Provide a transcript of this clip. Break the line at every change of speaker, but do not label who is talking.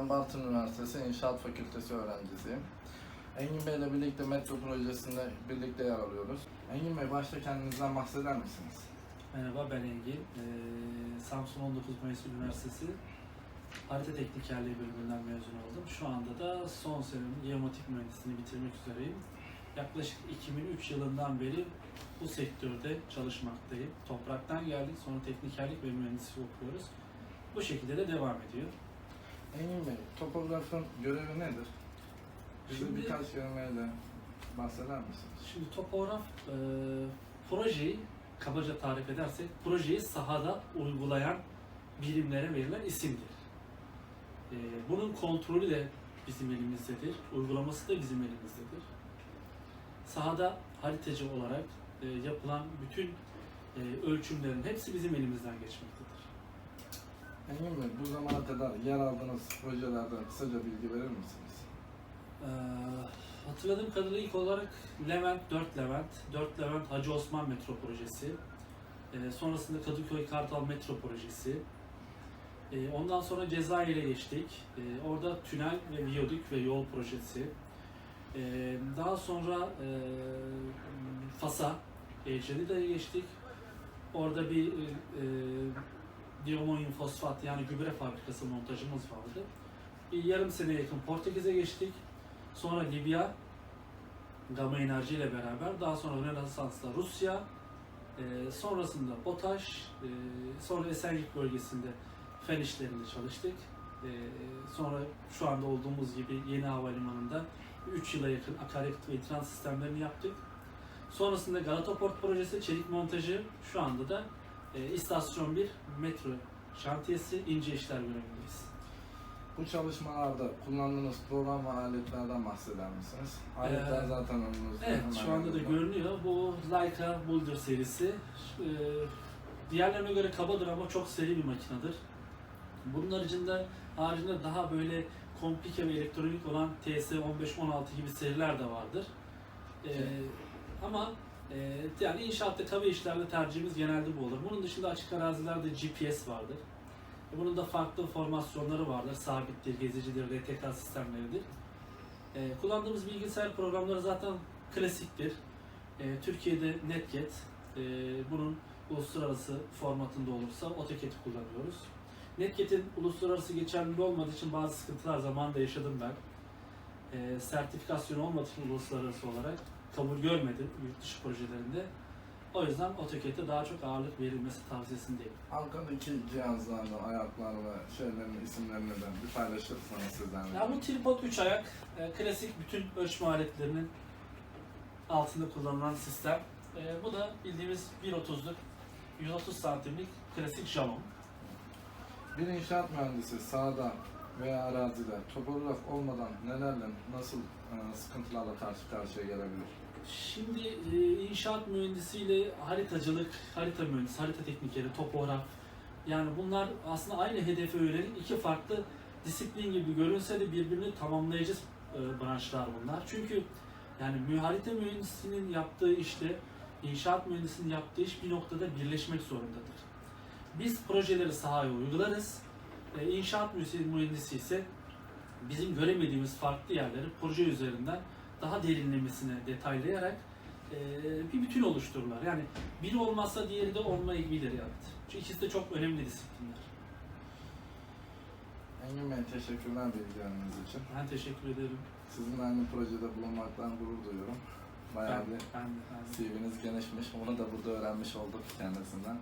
Ben Bartın Üniversitesi İnşaat Fakültesi öğrencisiyim. Engin Bey ile birlikte metro projesinde birlikte yer alıyoruz. Engin Bey başta kendinizden bahseder misiniz?
Merhaba ben Engin. Ee, Samsun 19 Mayıs Üniversitesi Harita Teknikerliği bölümünden mezun oldum. Şu anda da son senem geomatik mühendisliğini bitirmek üzereyim. Yaklaşık 2003 yılından beri bu sektörde çalışmaktayım. Topraktan geldik, sonra teknikerlik ve mühendislik okuyoruz. Bu şekilde de devam ediyor.
Engin Bey, topografın görevi nedir?
Şimdi-
birkaç kelimeyle bahseder misiniz?
Şimdi topograf e, projeyi kabaca tarif edersek projeyi sahada uygulayan birimlere verilen isimdir. E, bunun kontrolü de bizim elimizdedir, uygulaması da bizim elimizdedir. Sahada haritacı olarak e, yapılan bütün e, ölçümlerin hepsi bizim elimizden geçmektedir.
Engin Bey, bu zamana kadar yer aldığınız projelerden kısaca bilgi verir misiniz?
Ee, hatırladığım kadarıyla ilk olarak Levent, 4 Levent, 4 Levent Hacı Osman metro projesi. Ee, sonrasında Kadıköy Kartal metro projesi. Ee, ondan sonra Cezayir'e geçtik. Ee, orada tünel ve viyadük ve yol projesi. Ee, daha sonra e, Fas'a, Eceli'de geçtik. Orada bir e, e, diamonyum fosfat yani gübre fabrikası montajımız vardı. Bir yarım sene yakın Portekiz'e geçtik. Sonra Libya, Gama Enerji ile beraber. Daha sonra Rönesans'ta Rusya. Ee, sonrasında BOTAŞ. ee, sonra Esenyurt bölgesinde fen işlerinde çalıştık. Ee, sonra şu anda olduğumuz gibi yeni havalimanında 3 yıla yakın akaryakıt ve itran sistemlerini yaptık. Sonrasında Galata Port projesi çelik montajı şu anda da e, istasyon 1 metro şantiyesi ince işler bölümündeyiz.
Bu çalışmalarda kullandığınız program ve aletlerden bahseder misiniz? Aletler
Ee,
zaten önünüzde.
Evet,
hemen
şu anda da görünüyor. Bu Leica Boulder serisi. Ee, diğerlerine göre kabadır ama çok seri bir makinedir. Bunun haricinde, haricinde daha böyle komplike ve elektronik olan TS 15-16 gibi seriler de vardır. Ee, ama e, yani inşaatta kabe işlerde tercihimiz genelde bu olur. Bunun dışında açık arazilerde GPS vardır. Bunun da farklı formasyonları vardır. Sabittir, gezicidir, RTK sistemleridir. Ee, kullandığımız bilgisayar programları zaten klasiktir. Ee, Türkiye'de Netget, e, bunun uluslararası formatında olursa AutoCAD'i kullanıyoruz. Netget'in uluslararası geçerliliği olmadığı için bazı sıkıntılar zamanında yaşadım ben. Ee, sertifikasyonu olmadığı için uluslararası olarak kabul görmedim yurt dışı projelerinde. O yüzden AutoCAD'e daha çok ağırlık verilmesi tavsiyesindeyim.
Arkadaki cihazlardan, ayaklar ve şeylerin isimlerini de bir paylaşırsanız sizden.
Ya bu tripod 3 ayak, e, klasik bütün ölçme aletlerinin altında kullanılan sistem. E, bu da bildiğimiz 1.30'luk 130 santimlik klasik jalon.
Bir inşaat mühendisi sahada veya arazide topograf olmadan nelerle, nasıl e, sıkıntılarla karşı karşıya gelebilir?
Şimdi e, inşaat mühendisiyle haritacılık, harita mühendisi, harita teknikeri, topograf yani bunlar aslında aynı hedefe yönelik iki farklı disiplin gibi görünse de birbirini tamamlayıcı e, branşlar bunlar. Çünkü yani harita mühendisinin yaptığı işte inşaat mühendisinin yaptığı iş bir noktada birleşmek zorundadır. Biz projeleri sahaya uygularız. E, inşaat mühendisi- ise bizim göremediğimiz farklı yerleri proje üzerinden daha derinlemesine detaylayarak e, bir bütün oluştururlar. Yani biri olmazsa diğeri de olmayabilir yani. Çünkü ikisi de çok önemli disiplinler.
Engin Bey teşekkürler bilgileriniz için.
Ben teşekkür ederim.
Sizinle aynı projede bulunmaktan gurur duyuyorum. Bayağı
Ben,
bir
ben, ben,
CV'niz genişmiş. Onu da burada öğrenmiş olduk kendisinden.